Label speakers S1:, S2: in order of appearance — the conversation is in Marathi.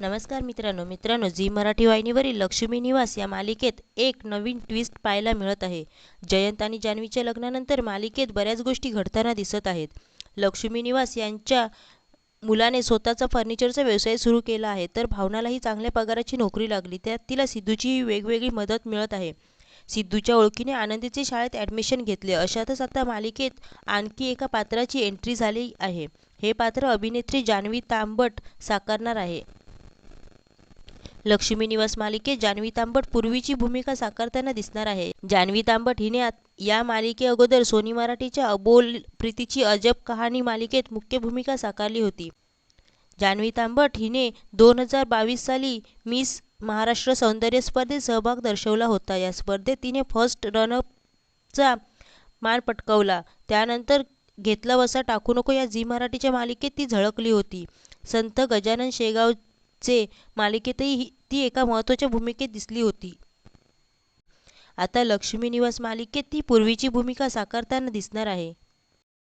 S1: नमस्कार मित्रांनो. मित्रांनो झी मराठी वाहिनीवरील लक्ष्मी निवास या मालिकेत एक नवीन ट्विस्ट पाहायला मिळत आहे. जयंत आणि जान्हवीच्या लग्नानंतर मालिकेत बऱ्याच गोष्टी घडताना दिसत आहेत. लक्ष्मी निवास यांच्या मुलाने स्वतःचा फर्निचरचा व्यवसाय सुरू केला आहे तर भावनालाही चांगल्या पगाराची नोकरी लागली. त्यात तिला सिद्धूची वेगवेगळी मदत मिळत आहे. सिद्धूच्या ओळखीने आनंदीचे शाळेत ॲडमिशन घेतले. अशातच आता मालिकेत आणखी एका पात्राची एंट्री झाली आहे. हे पात्र अभिनेत्री जान्हवी तांबट साकारणार आहे. लक्ष्मी निवास मालिकेत जान्हवी तांबट पूर्वीची भूमिका साकारताना दिसणार आहे. जान्हवी तांबट हिने या मालिके अगोदर सोनी मराठीच्या अबोल प्रीतीची अजब कहाणी मालिकेत मुख्य भूमिका साकारली होती. जान्हवी तांबट हिने दोन हजार बावीस साली मिस महाराष्ट्र सौंदर्य स्पर्धेत सहभाग दर्शवला होता. या स्पर्धेत तिने फर्स्ट रनअपचा मान पटकावला. त्यानंतर घेतला वसा टाकू नको या झी मराठीच्या मालिकेत ती झळकली होती. संत गजानन शेगाव चे मालिकेतही ती एका महत्त्वाच्या भूमिकेत दिसली होती. आता लक्ष्मी निवास मालिकेत ती पूर्वीची भूमिका साकारताना दिसणार आहे.